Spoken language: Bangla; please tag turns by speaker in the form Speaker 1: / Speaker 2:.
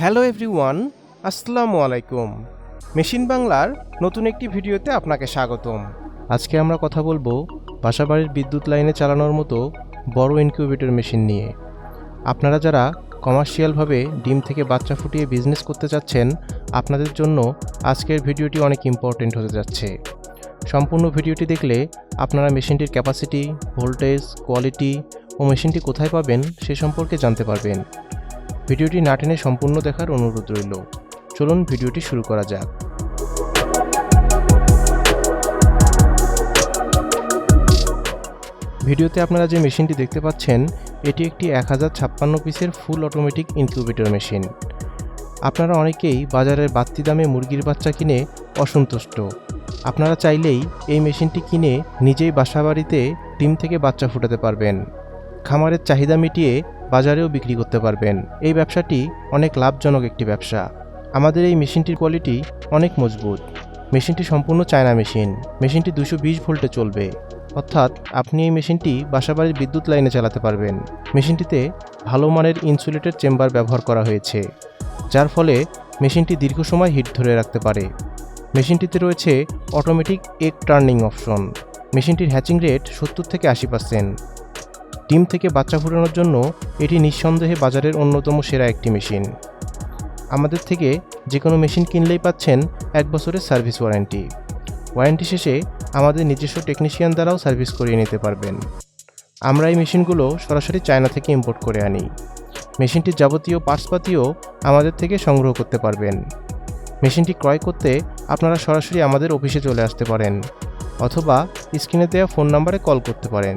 Speaker 1: হ্যালো এভরিওয়ান, আসসালামু আলাইকুম। মেশিন বাংলার নতুন একটি ভিডিওতে আপনাকে স্বাগতম। আজকে আমরা কথা বলব বাসাবাড়ির বিদ্যুৎ লাইনে চালানোর মতো বড় ইনকিউবেটর মেশিন নিয়ে। আপনারা যারা কমার্শিয়ালভাবে ডিম থেকে বাচ্চা ফুটিয়ে বিজনেস করতে চাচ্ছেন, আপনাদের জন্য আজকের ভিডিওটি অনেক ইম্পর্টেন্ট হতে যাচ্ছে। সম্পূর্ণ ভিডিওটি দেখলে আপনারা মেশিনটির ক্যাপাসিটি, ভোল্টেজ, কোয়ালিটি ও মেশিনটি কোথায় পাবেন সে সম্পর্কে জানতে পারবেন। ভিডিওটি না টেনে সম্পূর্ণ দেখার অনুরোধ রইল। চলুন ভিডিওটি শুরু করা যাক। ভিডিওতে আপনারা যে মেশিনটি দেখতে পাচ্ছেন, এটি একটি এক হাজার ছাপ্পান্ন পিসের ফুল অটোমেটিক ইনকিউবেটর মেশিন। আপনারা অনেকেই বাজারের বাড়তি দামে মুরগির বাচ্চা কিনে অসন্তুষ্ট। আপনারা চাইলেই এই মেশিনটি কিনে নিজেই বাসাবাড়িতে ডিম থেকে বাচ্চা ফুটাতে পারবেন। খামারের চাহিদা মিটিয়ে বাজারেও বিক্রি করতে পারবেন। এই ব্যবসাটি অনেক লাভজনক একটি ব্যবসা। আমাদের এই মেশিনটির কোয়ালিটি অনেক মজবুত। মেশিনটি সম্পূর্ণ চায়না মেশিন। মেশিনটি দুশো বিশ ভোল্টে চলবে। অর্থাৎ আপনি এই মেশিনটি বাসাবাড়ির বিদ্যুৎ লাইনে চালাতে পারবেন। মেশিনটিতে ভালো মানের ইনসুলেটেড চেম্বার ব্যবহার করা হয়েছে, যার ফলে মেশিনটি দীর্ঘ সময় হিট ধরে রাখতে পারে। মেশিনটিতে রয়েছে অটোমেটিক এগ টার্নিং অপশন। মেশিনটির হ্যাচিং রেট সত্তর থেকে আশি পার্সেন্ট। ডিম থেকে বাচ্চা ফোটানোর জন্য এটি নিঃসন্দেহে বাজারের অন্যতম সেরা একটি মেশিন। আমাদের থেকে যে কোনো মেশিন কিনলেই পাচ্ছেন এক বছরের সার্ভিস ওয়ারেন্টি। ওয়ারেন্টি শেষে আমাদের নিজস্ব টেকনিশিয়ান দ্বারাও সার্ভিস করিয়ে নিতে পারবেন। আমরা এই মেশিনগুলো সরাসরি চায়না থেকে ইম্পোর্ট করে আনি। মেশিনটির যাবতীয় পার্টসপাতিও আমাদের থেকে সংগ্রহ করতে পারবেন। মেশিনটি ক্রয় করতে আপনারা সরাসরি আমাদের অফিসে চলে আসতে পারেন, অথবা স্ক্রিনে দেওয়া ফোন নাম্বারে কল করতে পারেন।